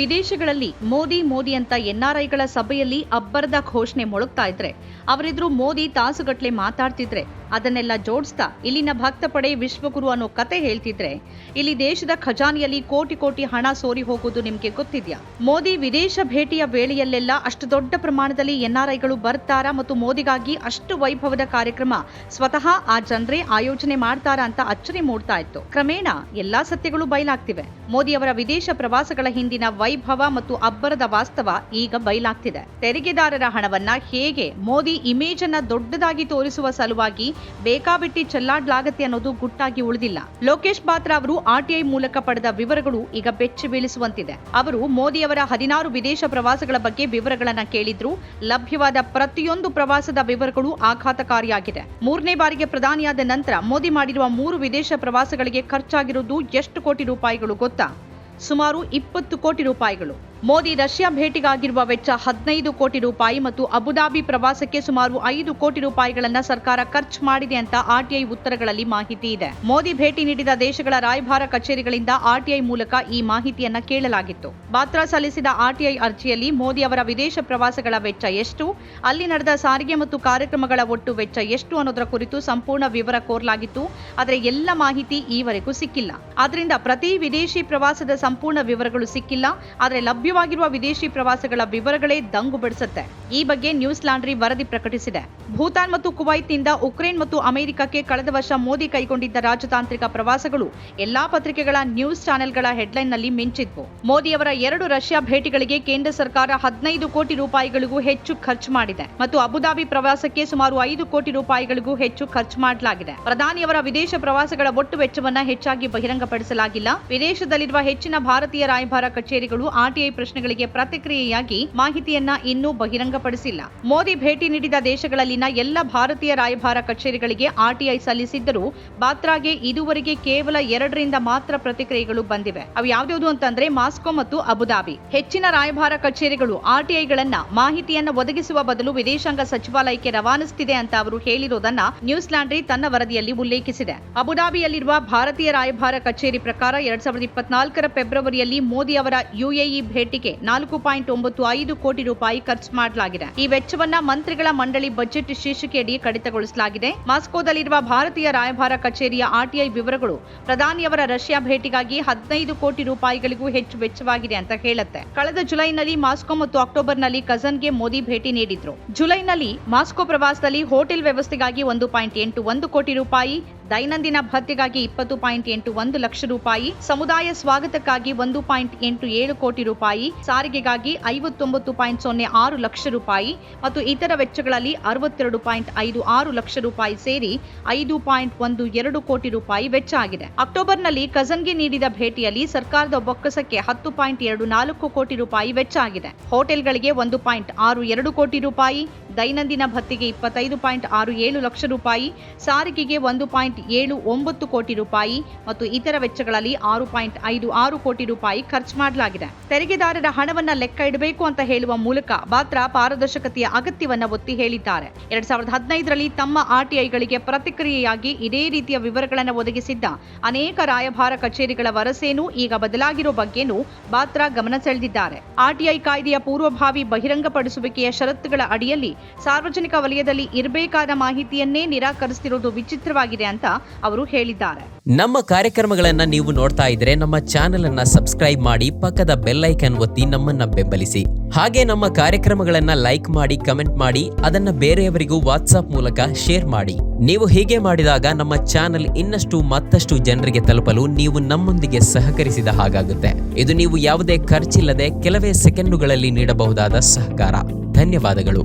ವಿದೇಶಗಳಲ್ಲಿ ಮೋದಿ ಮೋದಿ ಅಂತ ಎನ್ಆರ್ಐಗಳ ಸಭೆಯಲ್ಲಿ ಅಬ್ಬರದ ಘೋಷಣೆ ಮೊಳಗ್ತಾ ಇದ್ರೆ. ಅವರೆದುರು ಮೋದಿ ತಾಸುಗಟ್ಲೆ ಮಾತಾಡ್ತಿದ್ರೆ. ಅದನ್ನೆಲ್ಲ ಜೋಡಿಸ್ತಾ ಇಲ್ಲಿನ ಭಕ್ತ ಪಡೆ ವಿಶ್ವಗುರು ಅನ್ನೋ ಕತೆ ಹೇಳ್ತಿದ್ರೆ, ಇಲ್ಲಿ ದೇಶದ ಖಜಾನೆಯಲ್ಲಿ ಕೋಟಿ ಕೋಟಿ ಹಣ ಸೋರಿ ಹೋಗೋದು ನಿಮ್ಗೆ ಗೊತ್ತಿದ್ಯಾ? ಮೋದಿ ವಿದೇಶ ಭೇಟಿಯ ವೇಳೆಯಲ್ಲೆಲ್ಲ ಅಷ್ಟು ದೊಡ್ಡ ಪ್ರಮಾಣದಲ್ಲಿ ಎನ್ಆರ್ಐಗಳು ಬರ್ತಾರಾ ಮತ್ತು ಮೋದಿಗಾಗಿ ಅಷ್ಟು ವೈಭವದ ಕಾರ್ಯಕ್ರಮ ಸ್ವತಃ ಆ ಜನರೇ ಆಯೋಜನೆ ಮಾಡ್ತಾರಾ ಅಂತ ಅಚ್ಚರಿ ಮೂಡ್ತಾ ಇತ್ತು. ಕ್ರಮೇಣ ಎಲ್ಲಾ ಸತ್ಯಗಳು ಬಯಲಾಗ್ತಿವೆ. ಮೋದಿ ಅವರ ವಿದೇಶ ಪ್ರವಾಸಗಳ ಹಿಂದಿನ ವೈಭವ ಮತ್ತು ಅಬ್ಬರದ ವಾಸ್ತವ ಈಗ ಬಯಲಾಗ್ತಿದೆ. ತೆರಿಗೆದಾರರ ಹಣವನ್ನ ಹೇಗೆ ಮೋದಿ ಇಮೇಜ್ ಅನ್ನ ದೊಡ್ಡದಾಗಿ ತೋರಿಸುವ ಸಲುವಾಗಿ ಬೇಕಾಬಿಟ್ಟಿ ಚೆಲ್ಲಾಡ್ಲಾಗತ್ತೆ ಅನ್ನೋದು ಗುಟ್ಟಾಗಿ ಉಳಿದಿಲ್ಲ. ಲೋಕೇಶ್ ಬಾತ್ರಾ ಅವರು ಆರ್ಟಿಐ ಮೂಲಕ ಪಡೆದ ವಿವರಗಳು ಈಗ ಬೆಚ್ಚಿ ಬೀಳಿಸುವಂತಿದೆ. ಅವರು ಮೋದಿ ಅವರ ಹದಿನಾರು ವಿದೇಶ ಪ್ರವಾಸಗಳ ಬಗ್ಗೆ ವಿವರಗಳನ್ನ ಕೇಳಿದ್ರು. ಲಭ್ಯವಾದ ಪ್ರತಿಯೊಂದು ಪ್ರವಾಸದ ವಿವರಗಳು ಆಘಾತಕಾರಿಯಾಗಿದೆ. ಮೂರನೇ ಬಾರಿಗೆ ಪ್ರಧಾನಿಯಾದ ನಂತರ ಮೋದಿ ಮಾಡಿರುವ ಮೂರು ವಿದೇಶ ಪ್ರವಾಸಗಳಿಗೆ ಖರ್ಚಾಗಿರುವುದು ಎಷ್ಟು ಕೋಟಿ ರೂಪಾಯಿಗಳು ಗೊತ್ತಾ? ಸುಮಾರು ಇಪ್ಪತ್ತು ಕೋಟಿ ರೂಪಾಯಿಗಳು. ಮೋದಿ ರಷ್ಯಾ ಭೇಟಿಗಾಗಿರುವ ವೆಚ್ಚ ಹದಿನೈದು ಕೋಟಿ ರೂಪಾಯಿ ಮತ್ತು ಅಬುದಾಬಿ ಪ್ರವಾಸಕ್ಕೆ ಸುಮಾರು ಐದು ಕೋಟಿ ರೂಪಾಯಿಗಳನ್ನ ಸರ್ಕಾರ ಖರ್ಚು ಮಾಡಿದೆ ಅಂತ ಆರ್ಟಿಐ ಉತ್ತರಗಳಲ್ಲಿ ಮಾಹಿತಿ ಇದೆ. ಮೋದಿ ಭೇಟಿ ನೀಡಿದ ದೇಶಗಳ ರಾಯಭಾರ ಕಚೇರಿಗಳಿಂದ ಆರ್ಟಿಐ ಮೂಲಕ ಈ ಮಾಹಿತಿಯನ್ನ ಕೇಳಲಾಗಿತ್ತು. ಬಾತ್ರಾ ಸಲ್ಲಿಸಿದ ಆರ್ಟಿಐ ಅರ್ಜಿಯಲ್ಲಿ ಮೋದಿ ಅವರ ವಿದೇಶ ಪ್ರವಾಸಗಳ ವೆಚ್ಚ ಎಷ್ಟು, ಅಲ್ಲಿ ನಡೆದ ಸಾರಿಗೆ ಮತ್ತು ಕಾರ್ಯಕ್ರಮಗಳ ಒಟ್ಟು ವೆಚ್ಚ ಎಷ್ಟು ಅನ್ನೋದರ ಕುರಿತು ಸಂಪೂರ್ಣ ವಿವರ ಕೋರಲಾಗಿತ್ತು. ಆದರೆ ಎಲ್ಲ ಮಾಹಿತಿ ಈವರೆಗೂ ಸಿಕ್ಕಿಲ್ಲ. ಆದ್ರಿಂದ ಪ್ರತಿ ವಿದೇಶಿ ಪ್ರವಾಸದ ಸಂಪೂರ್ಣ ವಿವರಗಳು ಸಿಕ್ಕಿಲ್ಲ, ಆದರೆ ಲಭ್ಯವಾಗಿರುವ ವಿದೇಶಿ ಪ್ರವಾಸಗಳ ವಿವರಗಳೇ ದಂಗು ಬಡಿಸುತ್ತೆ. ಈ ಬಗ್ಗೆ ನ್ಯೂಸ್ ಲಾಂಡ್ರಿ ವರದಿ ಪ್ರಕಟಿಸಿದೆ. ಭೂತಾನ್ ಮತ್ತು ಕುವೈತ್ನಿಂದ ಉಕ್ರೇನ್ ಮತ್ತು ಅಮೆರಿಕಕ್ಕೆ ಕಳೆದ ವರ್ಷ ಮೋದಿ ಕೈಗೊಂಡಿದ್ದ ರಾಜತಾಂತ್ರಿಕ ಪ್ರವಾಸಗಳು ಎಲ್ಲಾ ಪತ್ರಿಕೆಗಳ ನ್ಯೂಸ್ ಚಾನೆಲ್ಗಳ ಹೆಡ್ಲೈನ್ನಲ್ಲಿ ಮಿಂಚಿದ್ವು. ಮೋದಿ ಅವರ ಎರಡು ರಷ್ಯಾ ಭೇಟಿಗಳಿಗೆ ಕೇಂದ್ರ ಸರ್ಕಾರ ಹದಿನೈದು ಕೋಟಿ ರೂಪಾಯಿಗಳಿಗೂ ಹೆಚ್ಚು ಖರ್ಚು ಮಾಡಿದೆ ಮತ್ತು ಅಬುದಾಬಿ ಪ್ರವಾಸಕ್ಕೆ ಸುಮಾರು ಐದು ಕೋಟಿ ರೂಪಾಯಿಗಳಿಗೂ ಹೆಚ್ಚು ಖರ್ಚು ಮಾಡಲಾಗಿದೆ. ಪ್ರಧಾನಿಯವರ ವಿದೇಶ ಪ್ರವಾಸಗಳ ಒಟ್ಟು ವೆಚ್ಚವನ್ನ ಹೆಚ್ಚಾಗಿ ಬಹಿರಂಗಪಡಿಸಲಾಗಿಲ್ಲ ವಿದೇಶದಲ್ಲಿರುವ ಹೆಚ್ಚಿನ ಭಾರತೀಯ ರಾಯಭಾರ ಕಚೇರಿಗಳು ಆರ್ಟಿಐ ಪ್ರಶ್ನೆಗಳಿಗೆ ಪ್ರತಿಕ್ರಿಯೆಯಾಗಿ ಮಾಹಿತಿಯನ್ನ ಇನ್ನೂ ಬಹಿರಂಗಪಡಿಸಿಲ್ಲ. ಮೋದಿ ಭೇಟಿ ನೀಡಿದ ದೇಶಗಳಲ್ಲಿನ ಎಲ್ಲ ಭಾರತೀಯ ರಾಯಭಾರ ಕಚೇರಿಗಳಿಗೆ ಆರ್ಟಿಐ ಸಲ್ಲಿಸಿದ್ದರೂ ಬಾತ್ರಾಗೆ ಇದುವರೆಗೆ ಕೇವಲ ಎರಡರಿಂದ ಮಾತ್ರ ಪ್ರತಿಕ್ರಿಯೆಗಳು ಬಂದಿವೆ. ಅವು ಯಾವ್ಯಾವುದು ಅಂತಂದ್ರೆ ಮಾಸ್ಕೋ ಮತ್ತು ಅಬುದಾಬಿ. ಹೆಚ್ಚಿನ ರಾಯಭಾರ ಕಚೇರಿಗಳು ಆರ್ಟಿಐಗಳನ್ನ ಮಾಹಿತಿಯನ್ನು ಒದಗಿಸುವ ಬದಲು ವಿದೇಶಾಂಗ ಸಚಿವಾಲಯಕ್ಕೆ ರವಾನಿಸುತ್ತಿದೆ ಅಂತ ಅವರು ಹೇಳಿರೋದನ್ನ ನ್ಯೂಸ್ಲ್ಯಾಂಡ್ರಿ ತನ್ನ ವರದಿಯಲ್ಲಿ ಉಲ್ಲೇಖಿಸಿದೆ. ಅಬುದಾಬಿಯಲ್ಲಿರುವ ಭಾರತೀಯ ರಾಯಭಾರ ಕಚೇರಿ ಪ್ರಕಾರ ಎರಡ್ ಸಾವಿರದ ಇಪ್ಪತ್ನಾಲ್ಕರ ಫೆಬ್ರವರಿಯಲ್ಲಿ ಮೋದಿ ಅವರ ಯುಎಇ ಭೇಟಿಗೆ ನಾಲ್ಕು ಪಾಯಿಂಟ್ ಒಂಬತ್ತು ಐದು ಕೋಟಿ ರೂಪಾಯಿ ಖರ್ಚು ಮಾಡಲಾಗಿದೆ. ಈ ವೆಚ್ಚವನ್ನ ಮಂತ್ರಿಗಳ ಮಂಡಳಿ ಬಜೆಟ್ ಶೀರ್ಷಿಕೆಯಡಿ ಕಡಿತಗೊಳಿಸಲಾಗಿದೆ. ಮಾಸ್ಕೋದಲ್ಲಿರುವ ಭಾರತೀಯ ರಾಯಭಾರ ಕಚೇರಿಯ ಆರ್ಟಿಐ ವಿವರಗಳು ಪ್ರಧಾನಿಯವರ ರಷ್ಯಾ ಭೇಟಿಗಾಗಿ ಹದಿನೈದು ಕೋಟಿ ರೂಪಾಯಿಗಳಿಗೂ ಹೆಚ್ಚು ವೆಚ್ಚವಾಗಿದೆ ಅಂತ ಹೇಳುತ್ತೆ. ಕಳೆದ ಜುಲೈನಲ್ಲಿ ಮಾಸ್ಕೋ ಮತ್ತು ಅಕ್ಟೋಬರ್ನಲ್ಲಿ ಕಜನ್ಗೆ ಮೋದಿ ಭೇಟಿ ನೀಡಿದ್ರು. ಜುಲೈನಲ್ಲಿ ಮಾಸ್ಕೋ ಪ್ರವಾಸದಲ್ಲಿ ಹೋಟೆಲ್ ವ್ಯವಸ್ಥೆಗಾಗಿ ಒಂದು ಪಾಯಿಂಟ್ ಎಂಟು ಒಂದು ಕೋಟಿ ರೂಪಾಯಿ ದೈನಂದಿನ ಭತ್ಯೆಗಾಗಿ ಇಪ್ಪತ್ತು ಪಾಯಿಂಟ್ ಎಂಟು ಒಂದು ಲಕ್ಷ ರೂಪಾಯಿ, ಸಮುದಾಯ ಸ್ವಾಗತಕ್ಕಾಗಿ ಒಂದು ಪಾಯಿಂಟ್ ಎಂಟು ಏಳು ಕೋಟಿ ರೂಪಾಯಿ, ಸಾರಿಗೆಗಾಗಿ ಐವತ್ತೊಂಬತ್ತು ಪಾಯಿಂಟ್ ಸೊನ್ನೆ ಆರು ಲಕ್ಷ ರೂಪಾಯಿ ಮತ್ತು ಇತರ ವೆಚ್ಚಗಳಲ್ಲಿ ಅರವತ್ತೆರಡು ಪಾಯಿಂಟ್ ಐದು ಆರು ಲಕ್ಷ ರೂಪಾಯಿ ಸೇರಿ ಐದು ಪಾಯಿಂಟ್ ಒಂದು ಎರಡು ಕೋಟಿ ರೂಪಾಯಿ ವೆಚ್ಚ ಆಗಿದೆ. ಅಕ್ಟೋಬರ್ನಲ್ಲಿ ಕಜನ್ಗೆ ನೀಡಿದ ಭೇಟಿಯಲ್ಲಿ ಸರ್ಕಾರದ ಬೊಕ್ಕಸಕ್ಕೆ ಹತ್ತು ಪಾಯಿಂಟ್ ಎರಡು ನಾಲ್ಕು ಕೋಟಿ ರೂಪಾಯಿ ವೆಚ್ಚ ಆಗಿದೆ. ಹೋಟೆಲ್ಗಳಿಗೆ ಒಂದು ಪಾಯಿಂಟ್ ಆರು ಎರಡು ಕೋಟಿ ರೂಪಾಯಿ ದೈನಂದಿನ ಭತ್ತಿಗೆ ಇಪ್ಪತ್ತೈದು ಪಾಯಿಂಟ್ ಆರು ಏಳು ಲಕ್ಷ ರೂಪಾಯಿ, ಸಾರಿಗೆಗೆ ಒಂದು ಪಾಯಿಂಟ್ ಏಳು ಒಂಬತ್ತು ಕೋಟಿ ರೂಪಾಯಿ ಮತ್ತು ಇತರ ವೆಚ್ಚಗಳಲ್ಲಿ ಆರು ಪಾಯಿಂಟ್ ಐದು ಆರು ಕೋಟಿ ರೂಪಾಯಿ ಖರ್ಚು ಮಾಡಲಾಗಿದೆ. ತೆರಿಗೆದಾರರ ಹಣವನ್ನ ಲೆಕ್ಕ ಇಡಬೇಕು ಅಂತ ಹೇಳುವ ಮೂಲಕ ಬಾತ್ರಾ ಪಾರದರ್ಶಕತೆಯ ಅಗತ್ಯವನ್ನು ಒತ್ತಿ ಹೇಳಿದ್ದಾರೆ. ಎರಡ್ ಸಾವಿರದ ಹದಿನೈದರಲ್ಲಿ ತಮ್ಮ ಆರ್ಟಿಐಗಳಿಗೆ ಪ್ರತಿಕ್ರಿಯೆಯಾಗಿ ಇದೇ ರೀತಿಯ ವಿವರಗಳನ್ನು ಒದಗಿಸಿದ್ದ ಅನೇಕ ರಾಯಭಾರ ಕಚೇರಿಗಳ ವರಸೇನು ಈಗ ಬದಲಾಗಿರೋ ಬಗ್ಗೆನೂ ಬಾತ್ರ ಗಮನ ಸೆಳೆದಿದ್ದಾರೆ. ಆರ್ಟಿಐ ಕಾಯ್ದೆಯ ಪೂರ್ವಭಾವಿ ಬಹಿರಂಗಪಡಿಸುವಿಕೆಯ ಷರತ್ತುಗಳ ಅಡಿಯಲ್ಲಿ ಸಾರ್ವಜನಿಕ ವಲಯದಲ್ಲಿ ಇರಬೇಕಾದ ಮಾಹಿತಿಯನ್ನೇ ನಿರಾಕರಿಸುತ್ತಿರುವುದು ವಿಚಿತ್ರವಾಗಿದೆ ಅಂತ ಅವರು ಹೇಳಿದ್ದಾರೆ. ನಮ್ಮ ಕಾರ್ಯಕ್ರಮಗಳನ್ನ ನೀವು ನೋಡ್ತಾ ಇದ್ರೆ ನಮ್ಮ ಚಾನೆಲ್ ಅನ್ನ ಸಬ್ಸ್ಕ್ರೈಬ್ ಮಾಡಿ ಪಕ್ಕದ ಬೆಲ್ ಐಕನ್ ಒತ್ತಿ ನಮ್ಮನ್ನ ಬೆಂಬಲಿಸಿ. ಹಾಗೆ ನಮ್ಮ ಕಾರ್ಯಕ್ರಮಗಳನ್ನ ಲೈಕ್ ಮಾಡಿ, ಕಮೆಂಟ್ ಮಾಡಿ, ಅದನ್ನ ಬೇರೆಯವರಿಗೂ ವಾಟ್ಸಾಪ್ ಮೂಲಕ ಶೇರ್ ಮಾಡಿ. ನೀವು ಹೀಗೆ ಮಾಡಿದಾಗ ನಮ್ಮ ಚಾನೆಲ್ ಇನ್ನಷ್ಟು ಮತ್ತಷ್ಟು ಜನರಿಗೆ ತಲುಪಲು ನೀವು ನಮ್ಮೊಂದಿಗೆ ಸಹಕರಿಸಿದ ಹಾಗಾಗುತ್ತೆ. ಇದು ನೀವು ಯಾವುದೇ ಖರ್ಚಿಲ್ಲದೆ ಕೆಲವೇ ಸೆಕೆಂಡುಗಳಲ್ಲಿ ನೀಡಬಹುದಾದ ಸಹಕಾರ. ಧನ್ಯವಾದಗಳು.